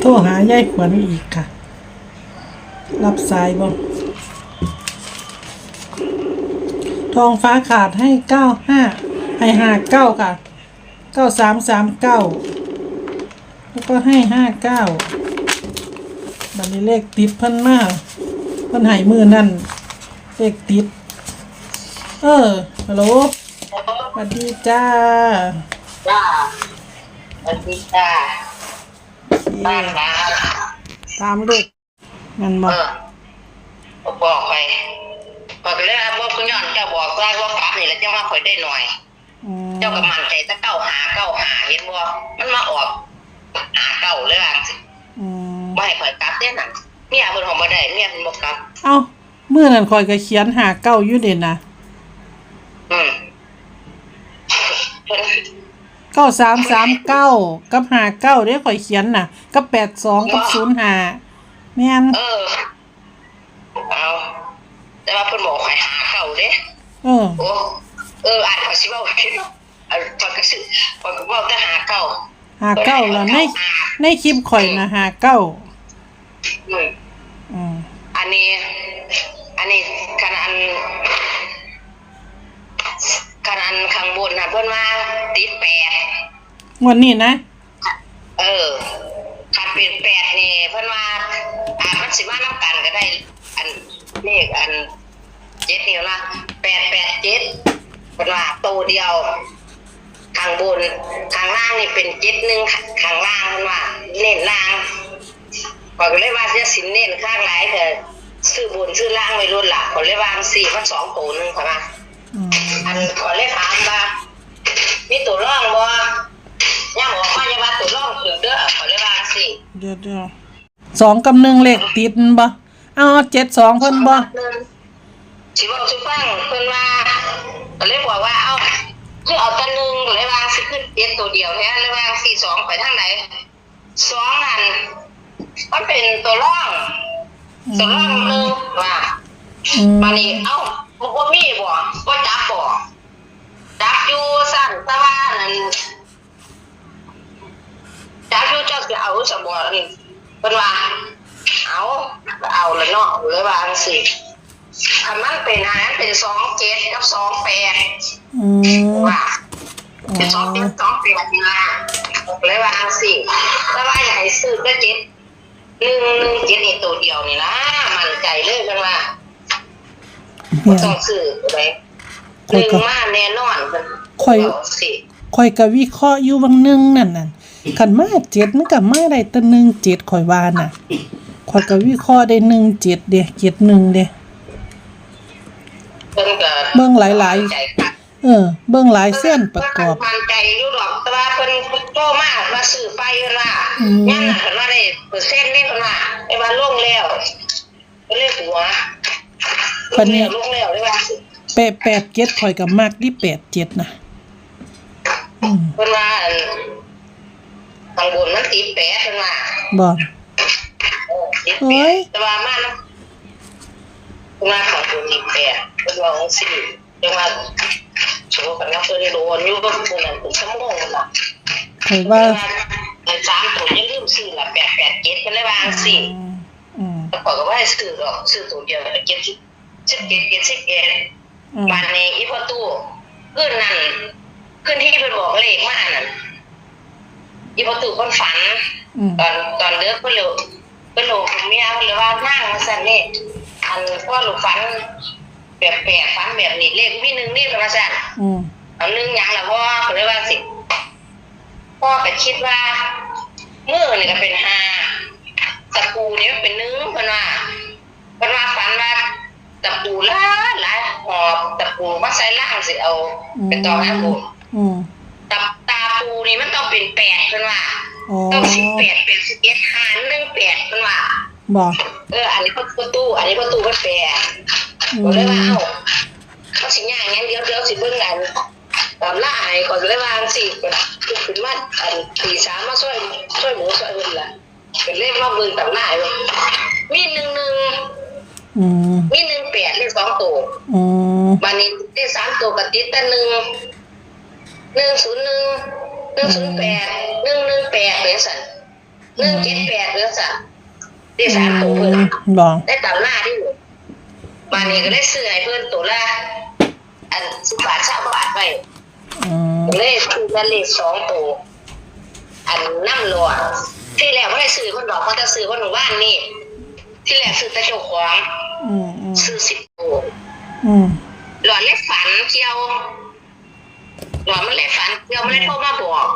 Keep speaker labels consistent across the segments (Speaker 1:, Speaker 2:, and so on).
Speaker 1: โทรหายายขวัญอีกค่ะ รับสายบ่ทองฟ้าขาดให้เก้าห้าให้ห้าเก้าค่ะเก้าสามสามเก้าแล้วก็ให้ห้าเก้าบันนี้เลขติดเพิ่นมากเพิ่นหายมือนั่นเลขติด เออฮัลโหลสวัสดีจ้า
Speaker 2: จ้าสวัสดีจ้า บ้านนา
Speaker 1: ตามลูกงั้น
Speaker 2: เอ
Speaker 1: บ่
Speaker 2: อบอกไปบอกไปเลยว่าคุณย้อนเจ้าบอกว่าว่ากลับนี่แหละจะมาคอยได้หน่อย
Speaker 1: อืม
Speaker 2: เจ้าก็มั่นใจถ้าเก้าหาเก้าหาเห็นบ่มันมาออกหาเก้าเลยว่าสิ
Speaker 1: อืม
Speaker 2: บ่ให้คอยกลับเด้นั่นเมียเพิ่นหอมบ่ได้เมียเพิ่นบ่กลับ
Speaker 1: เอ้าเมื่อนั้นคอยก็เขียนหาเก้าอยู่เด่นนะ
Speaker 2: อืมเพิ่น
Speaker 1: เก้าสามสามเก้ากับหาเก้าเด้คอยเขียนน่ะ กับแปดสองกับศูนย์หาแม่น
Speaker 2: เออ เอา แต่ว่าเพิ่นบอกให้หาเก้าเด้
Speaker 1: เออ
Speaker 2: โอ้เอออาจจะสิเว้าผิดเนาะเออพอยก็สิพอยก็เว้าแต่หาเก้า
Speaker 1: หาเก้าแล้วในในคลิปข่อยนะหาเก้า
Speaker 2: อืม
Speaker 1: อืม
Speaker 2: อันนี้ อันนี้ขนาด ขนาดข้างบนน่ะเพิ่นว่าติดแปด
Speaker 1: งวันนี้นะ
Speaker 2: เออคันเป็นแปดนี่เพิ่นว่าอาจมันสิมานํกันก็ได้ อันเลขอันเจ็ดนี่นะแปดแปดเจ็ดเพิ่นว่าโตวเดียวข้างบนข้างล่างนี่เป็นเจ็ดหนึ่งข้างล่างเพิ่นว่าเน้นล่างข้อยก็เลยว่าเสียสินเน้นข้างหลายเถอะซื้อบนซื้อล่างไม่รุ่นละข้อยเลยว่าสี่มันสองตัวหนึงค่ะว่า
Speaker 1: อืม
Speaker 2: อันข้อยเลยถามว่ามีตัวร่องบ่ย่าบอกว่าอย่าว่าตัวร่องถึงเด้อข้อยเลยว่าสิ
Speaker 1: เดี๋ยวเดี๋ยวสองกับหนึ่งเลขติดบ่เอาเจ็ดสองเพิ่นบ่
Speaker 2: สิบอกสิฟังเพิ่นว่าก็เลยบอกว่าเอ้าคือเอาแตัหนึงก็เลยว่าสิขึ้นเจ็ดตัวเดียวแท้เลยว่าสี่สองไปทางไหนสองอันมันเป็นตัวร่อง
Speaker 1: อื
Speaker 2: ตัวร่อง
Speaker 1: ม
Speaker 2: หนึงว่า
Speaker 1: อืม
Speaker 2: มานี่เอ้าบ่บ่มีบ่บ่จับบ่จับ อยู่สั่นแต่ว่านั่นจับอยู่เจ้าสิเอาสบ่นี่เพิ่นว่า เอาก็เอาละเนาะเลยว่าจังซี่คันมันเป็นอันนั้นเป็น27กับ28
Speaker 1: อืม
Speaker 2: ว่า
Speaker 1: อ๋
Speaker 2: เป็น
Speaker 1: อ
Speaker 2: 2 2 8นี่ล่ะเลยว่าจังซี่แต่ว่าอยากให้ซื้อก็เจ็ดหนึ่งหนึ่งเจ็ดนี่ตัวเดียวนี่นะมั่นใจเลยเพิ่นว่า
Speaker 1: เนี่ย
Speaker 2: ต้องซื้อไป ห
Speaker 1: ข่อย
Speaker 2: นึ่ง
Speaker 1: ก็
Speaker 2: มาแน่นอนเพิ่น
Speaker 1: ข่อย
Speaker 2: บอกสิ
Speaker 1: ข่อยก็วิเคราะห์อยู่บางหนึงนั่นน่ะคันมาเจ็ดมันก็มาได้แต่หนึ่งเจ็ดข่อยว่าน่ะข่อยก็วิเคราะห์ได้หนึ่งเจ็ดเด้เจ็ดหนึ่งเด้
Speaker 2: เพิ่นก็
Speaker 1: เบิ่งหลายๆ
Speaker 2: ใจคัก
Speaker 1: เออ เบิ่งหลายเส้นประกอบ
Speaker 2: เพิ่นมั่นใจอยู่ดอกแต่ว่าเพิ่นโตมากว่าซื้อไปล่ะ
Speaker 1: อืม
Speaker 2: ยังน่ะเพิ่นว่าได้เปอร์เซ็นต์นี่เพิ่นว่าไอ้ว่าลงแล้วเพิ่นเลยหัวลงแล้วลงแล้วเลยว่าสิ
Speaker 1: แปดแปดเจ็ดข่อยกับมากที่แปดเจ็ดนะอืม
Speaker 2: เพิ่นว่าอันข้างบนมันติดแปดเพิ่นว่า
Speaker 1: บอก
Speaker 2: เออติด
Speaker 1: เฮ้
Speaker 2: แป
Speaker 1: ย
Speaker 2: ดแต่ว่ามานะเพิ่นว่าข้างบนติดแปดเพิ่นว่าของสิจังว่าโชว์กันแล้วเพิ่นโดนอยู่ก็เพิ่นนั่นเป็นชั่วโมงนั่นล่ะ
Speaker 1: ข่อยว่า
Speaker 2: อันสามตัวอย่าลืมซื้อละแปดแปดเจ็ดกันเลยว่าสิ
Speaker 1: อืม
Speaker 2: แล้วก็ว่าให้ซื้อหรอกซื้อตัวเดียวเจ็ดสิบสิบเจ็ดเจ็ดสิบเอ็ด
Speaker 1: อืม
Speaker 2: บานนี้อีพอตู้ขึ้นนั่นขึ้นที่เป็นบอกเลขมานั่นอีพอตู้คนฝัน
Speaker 1: อืม
Speaker 2: ตอนตอนเลือกก็เร็วก็เร็วเมียก็เลยว่านั่งมาสั่นนี่อันพ่อหลูกฝันแบบแปลกฝันแบบนี้เลขวิหนึ่งนี่ประมาณสั่น
Speaker 1: อืม
Speaker 2: เอาหนึ่งอย่างละพ่อเขาเลยว่าสิพ่อก็คิดว่ามือนี่ก็เป็นห้าตะปูนี่มันเป็นหนึ่งเพิ่นว่าเพิ่นว่าฝันว่า ตะปูหลายหลายหอบตะปูมาใส่ล่างสิเอาไปต่อให้ปู
Speaker 1: อืม
Speaker 2: ตาตาปูนี่มันต้องเป็นแปดเพิ่นว่า
Speaker 1: อ๋อ
Speaker 2: ต้องสิบแปดแปดสิบเอ็ดหารหนึ่งแปดเพิ่นว่า
Speaker 1: บอก
Speaker 2: เออ อันนี้ประตูอันนี้ประตูก็แปด
Speaker 1: อื
Speaker 2: ก็เลยว่า
Speaker 1: ม
Speaker 2: เอ้าเขาสิย่างงั้นเดี๋ยวเดี๋ยวสิเบิ่งอันตามล่าให้ก่อนก็เลยว่าสิก็ขึ้นมาอันตีสามมาช่วยช่วยหมูช่วยเพิ่นล่ะเป็นเลขมาเบิ่งตามล่าให้มีหนึ่งหนึ่ง
Speaker 1: อืม
Speaker 2: มีหนึ่งแปดเลขสองตัว
Speaker 1: อืม
Speaker 2: บัดนี้เลขสามตัวก็ติดแต่หนึ่งหนึ่งศูนย์หนึ่งหนึ่งศูนย์แปดหนึ่งหนึ่งแปดเป็นสันหนึ่งเจ็ดแปดเด้อจ้ะได้สามตัวเพิ่น
Speaker 1: บอก
Speaker 2: ได้ตามหน้าที่อยู่บานนี้ก็ได้ซื้อให้เพิ่นตัวละอันสิบบาทสามบาทไป
Speaker 1: อืม
Speaker 2: เลยคือละเลขสองตัวอันน้ำหลอดที่แรกไม่ได้ซื้อเพิ่นบอกว่าจะซื้อเพิ่นหมู่บ้านนี่ ที่แรกซื้อแต่เจ้าของ
Speaker 1: อืมอืม
Speaker 2: ซื้อสิบตัว
Speaker 1: อืม
Speaker 2: หลอดเล็กฝันเกี่ยว หลอดมันเล็กฝันเกี่ยวมันเลยโทรมาบอก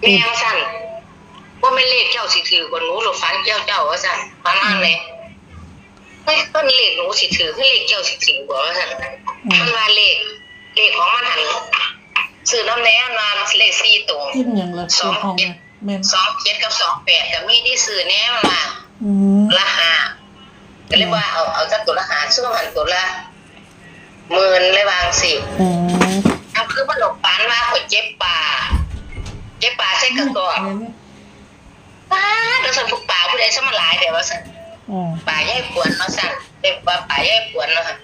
Speaker 2: แม่ว่าสั่นว่าไม่เลขเจ้าสิถือกว่าหนูหรือฝันเจ้าเจ้าว่าสั่นประมาณเลยเฮ้ยต้นเลขหนูสิถือคือเลขเจ้าสิถือกว่าว่าสั่นมันว่าเลขเลขของมันหันซื้อน้ำแน่มาเลขสี่ตัว
Speaker 1: กินอย่างละสองห้องนะแม่น
Speaker 2: สองเจ็ดกับสองแปดกับมีที่ซื้อแน่มันมา
Speaker 1: อืม
Speaker 2: ละหาก็เรียกว่าเอาเอาจากตัวละหาช่วงหันตัวละหมื่นเลยวางสิ
Speaker 1: อืม
Speaker 2: เอาคือมันหลบปานว่าข่อยเจ็บป่า เจ็บป่าใส่กระสอบ
Speaker 1: แม่น
Speaker 2: ป้าเดี๋ยวสันพวกป่าผู้ใดสมาหลายเดี๋ยวว่าสัน
Speaker 1: อ๋อ
Speaker 2: ป่าย่ายปวนเนาะสันเด็กว่าป่าย่ายปวนเนาะค่ะ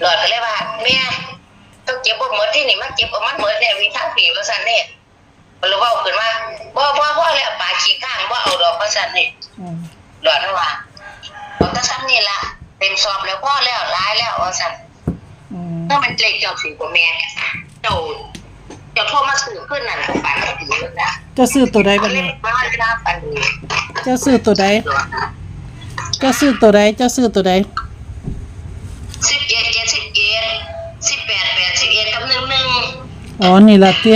Speaker 2: หลอดก็เลยว่าแม่ต้องเจ็บบ่เหมือนที่นี่มันเจ็บบ่มันเหมือนเนี่ยวิทั้งปีว่าสันเนี่ย มันเลยเว่าขึ้นว่าบ่บ่พ่อแล้วป่าขี้ข้างบ่เอาดอกว่าสันนี่
Speaker 1: อืม
Speaker 2: หลอดว่าเอาแต่ซ้ำนี่ละเต็มสอบแล้วพ่อแล้วร้ายแล้วว่าสัน
Speaker 1: อืม
Speaker 2: ถ้ามันเล็กเจ้าสิงกว่าแม่เจ้าเจ้าโทรมาสื่อขึ้นนั่นของปานตีแล้วนะ
Speaker 1: เจะซื้อตัวใดบัด
Speaker 2: เล็
Speaker 1: นี้
Speaker 2: กบ้านหน้าปันดี
Speaker 1: เจะซื้อตัวใดเจะซื้อตัวใดเจะซื้อตัวใด
Speaker 2: สิบเจ็ดเจ็ดสิบเจ็ดสิบแปดแปดสิบเอ็ดกับหนึ่งหนึ่ง
Speaker 1: อ๋อนี่ล่ะติ
Speaker 2: ซื้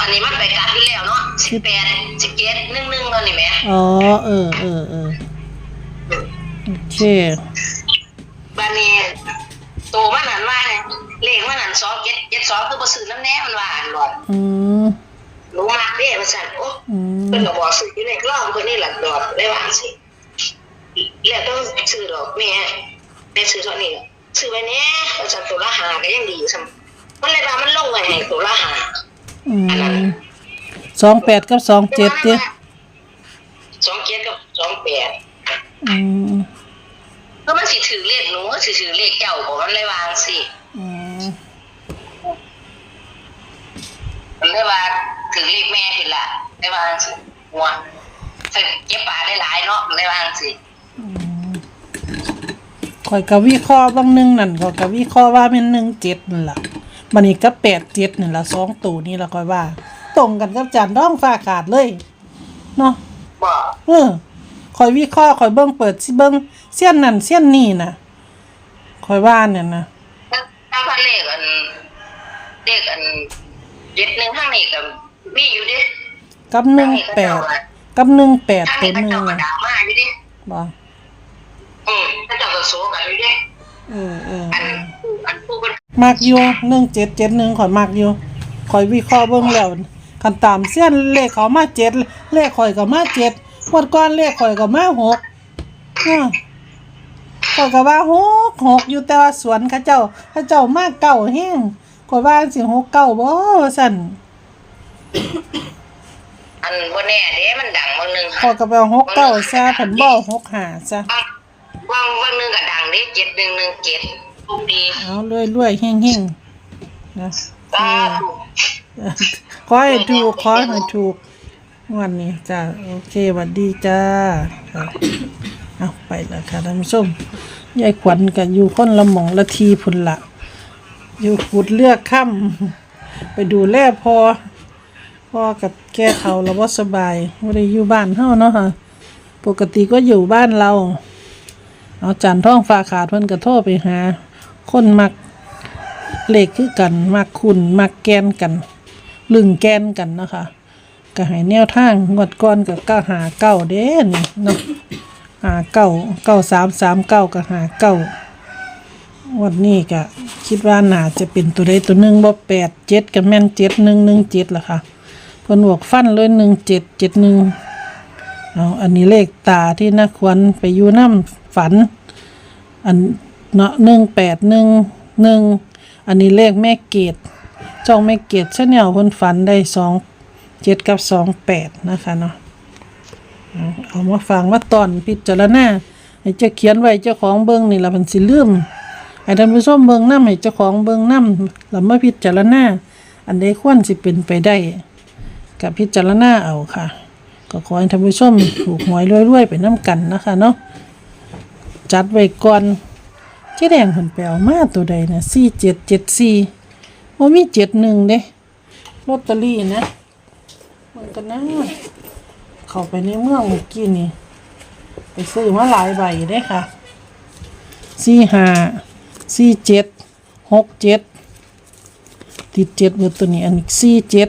Speaker 2: อันนี้มันไปกลับอยู่แล้วเนาะสิบแปดสิบเจ็ดหนึ่งหนึ่งเท่านี้แหม่
Speaker 1: อ๋อ เออเออเออโอเค
Speaker 2: บ้านนี้ตัวมันหันว่าเลขมันหันสองเจ็ดเจ็ดสองคือบ่ซื้อน้ำแน่มันว่าอันหลอด
Speaker 1: อืม
Speaker 2: หนูมากเด้มาสั่นโอ้
Speaker 1: อืม
Speaker 2: เพิ่นก็บอกซื้ออยู่ในกล้องเพิ่นนี่หลักดอกได้ว่าสิแล้วต้องซื้อดอกแม่แม่ซื้อเท่านี้ซื้อไว้แน่ว่าสั่นตัวละหาก็ยังดีซ้ำมันเลยว่ามันลงไว้ให้ตัวละหา
Speaker 1: อืมสองแปดกับสองเจ็ดติ
Speaker 2: สองเจ็ดกับสองแปด
Speaker 1: อืม
Speaker 2: ก็มันสิถือเลขหนูสิถือเลขเจ้าบ่มันเลยวางสิ
Speaker 1: อืม
Speaker 2: มันเลยว่าถือเลขแม่ผิดละได้วางสิหัวใส่เก็บปลาได้หลายเนาะมันเลยวางสิ
Speaker 1: อืมข่อยก็วิเคราะห์บางหนึงนั่นข่อยก็วิเคราะห์ว่าเป็นหนึ่งเจ็ดนั่นล่ะ บัดนี้ก็แปดเจ็ดนี่ล่ะสองตัวนี่ล่ะข่อยว่า ตรงกันกับจานด้องฟ้าขาดเลยเนาะ
Speaker 2: บ่
Speaker 1: เออข่อยวิเคราะห์ข่อยเบิ่งเปิดสิเบิ่งเสี้ยนนั่นเสี้ยนนี่น่ะข่อยว่าเนี่ยนะ
Speaker 2: ถ้าถ้าพันเลขอันเลขอันเจ็ดหนึ่งข้างนี้ก็มีอยู่ดิ
Speaker 1: กับหนึ่งแปดกับหนึ่งแปด
Speaker 2: ข้าง
Speaker 1: ตัว
Speaker 2: นี้
Speaker 1: ห
Speaker 2: ก็
Speaker 1: นึ่ง
Speaker 2: เจ้าก็
Speaker 1: น่ะ
Speaker 2: ด่ามาอยู่ดิ
Speaker 1: บ่
Speaker 2: อืมถ้าเจ้าก็โซกันอยู่ดิ
Speaker 1: เออเออ
Speaker 2: อัน
Speaker 1: เออ
Speaker 2: อันผู้เป็น
Speaker 1: มักอยู่หนึ่งเจ็ดเจ็ดหนึ่งข่อยมักอยู่ข่อยวิเคราะห์เบิ่งแล้วคันตามเสี้ยนเลขเขามาเจ็ดเลขข่อยก็มาเจ็ดงวดก่อนเลขข่อยก็มาหกเออข่อยก็ว่าหกหกอยู่แต่ว่าสวนเขาเจ้าเขาเจ้ามาเก่าแห้งข่อยว่าสิหกเก้าบ่ว่าซั่น
Speaker 2: อันบนแน่เด้มันดังบางหนึ่ง
Speaker 1: ข่อยก็ไปเอาหกเก้าซะผนบ่หกหาซะ
Speaker 2: บางบางบางหนึ่งก็ดังเด้เจ็ดหนึ่งหนึ่งเจ็ด ทุกดี
Speaker 1: เอารวยๆเฮงๆนะ
Speaker 2: สาธุ
Speaker 1: ขอให้ถูกขอให้ถูกวันนี้จ้าโอเคสวัสดีจ้าเอาไปแล้วค่ะท่านผู้ชมยายขวัญกับอยู่คนละหมองละทีพุ่นละอยู่ขุดเลือกค่ำไปดูแลพอพ่อกับแก้เขาแล้วว่าสบายไม่ได้อยู่บ้านเฮาเนาะค่ะ ปกติก็อยู่บ้านเรา เอาจันท่องฟ้าขาดเพิ่นก็โทรไปหา คนมักเลขคือกัน มักคุณมักแกนกันลึงแกนกันนะคะก็ให้แนวทางงวดก่อนก็ก็หาเก้าเด้นเนาะหาเก้าเก้าสามสามเก้าก็หาเก้าวันนี้ก็คิดว่าน่าจะเป็นตัวใดตัวหนึ่งบ่แปดเจ็ดกับแม่นเจ็ดหนึ่งหนึ่งเจ็ดละค่ะเพิ่นบอกฟันเลยหนึ่งเจ็ดเจ็ดหนึ่งเอาอันนี้เลขตาที่นักควรไปอยู่น้ำฝัน อัน เนาะหนึ่งแปดหนึ่งหนึ่งอันนี้เลขแม่เกดจ้องแม่เกดชาแนลคนฝันได้สองเจ็ดกับสองแปดนะคะเนาะเอามาฟังมาตอนพิจารณาให้เจ้าเขียนไว้เจ้าของเบิ้งนี่ละมันสิลืมให้ท่านผู้ชมเบิ้งน้ำให้เจ้าของเบิ้งน้ำแล้วมาพิจารณาอันใดควรสิเป็นไปได้ กับพิจารณาเอาค่ะ ก็ขอให้ท่านผู้ชมถูกหวยรวยๆไปน้ำกันนะคะเนาะจัดไว้ก่อน จ๊แดงผนไปเอามาตัวใดนะสี่เจ็ดเจ็ดสี่ว่ามีเจ็ดหนึ่งเด้ลอตเตอรี่นะมันก็น่าเข้าไปในเมืองเมื่อกี้นี่ไปซื้อมาหลายใบได้ค่ะสี่ห้าสี่เจ็ดหกเจ็ดติดเจ็ดเบอร์ตัวนี้อันนี้สี่เจ็ด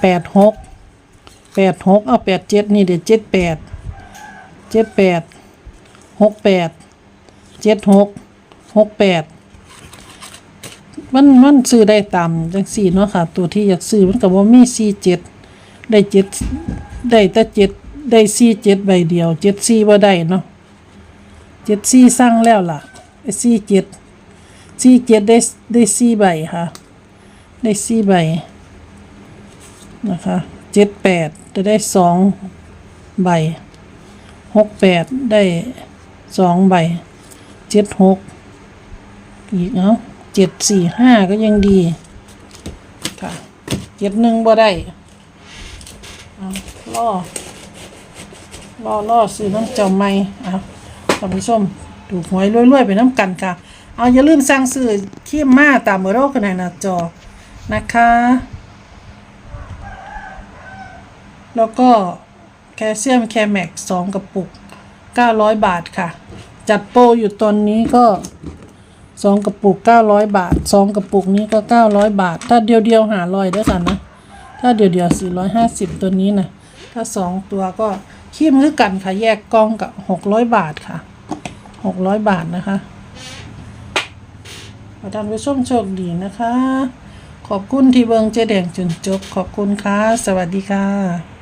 Speaker 1: แปดหกแปดหกเอาแปดเจ็ดนี่เดี๋ยวเจ็ดแปดเจ็ดแปดหกแปด เจ็ดหกหกแปดมันมันซื้อได้ตามจังสี่เนาะค่ะ ตัวที่อยากซื้อมันกับว่ามีสี่เจ็ดได้เจ็ดได้แต่เจ็ดได้สี่เจ็ดใบเดียวเจ็ดสี่ว่าได้เนาะเจ็ดสี่สั่งแล้วล่ะสี่เจ็ดสี่เจ็ดได้ได้สี่ใบค่ะ ได้สี่ใบนะคะเจ็ดแปดจะได้สองใบหกแปดได้สองใบ เจ็ดหกอีกเนาะเจ็ดสี่ห้าก็ยังดีค่ะเจ็ดหนึ่งบ่ได้เอาล่อล่อล่อซื้อน้ำเจ้าไม่เอาท่านผู้ชมถูกหวยรวยๆไปน้ำกันค่ะ เอาอย่าลืมสั่งซื้อขี้มาตามเบอร์โรกันในหน้าจอนะคะ แล้วก็แคลเซียมแคแม็กสองกระปุก 900 บาทค่ะ จัดโปรอยู่ตอนนี้ก็2กระปุก900บาท2กระปุกนี้ก็900บาท ถ้าเดียวเดียวหาลอยด้วยกันนะ ถ้าเดียวเดียว450ตัวนี้นะถ้า2ตัวก็คีมคือกันค่ะ แยกกล่องกับ600บาทค่ะ600บาทนะคะขอท่านผู้ชมโชคดีนะคะ ขอบคุณที่เบิงเจแดงจนจบ ขอบคุณค่ะ สวัสดีค่ะ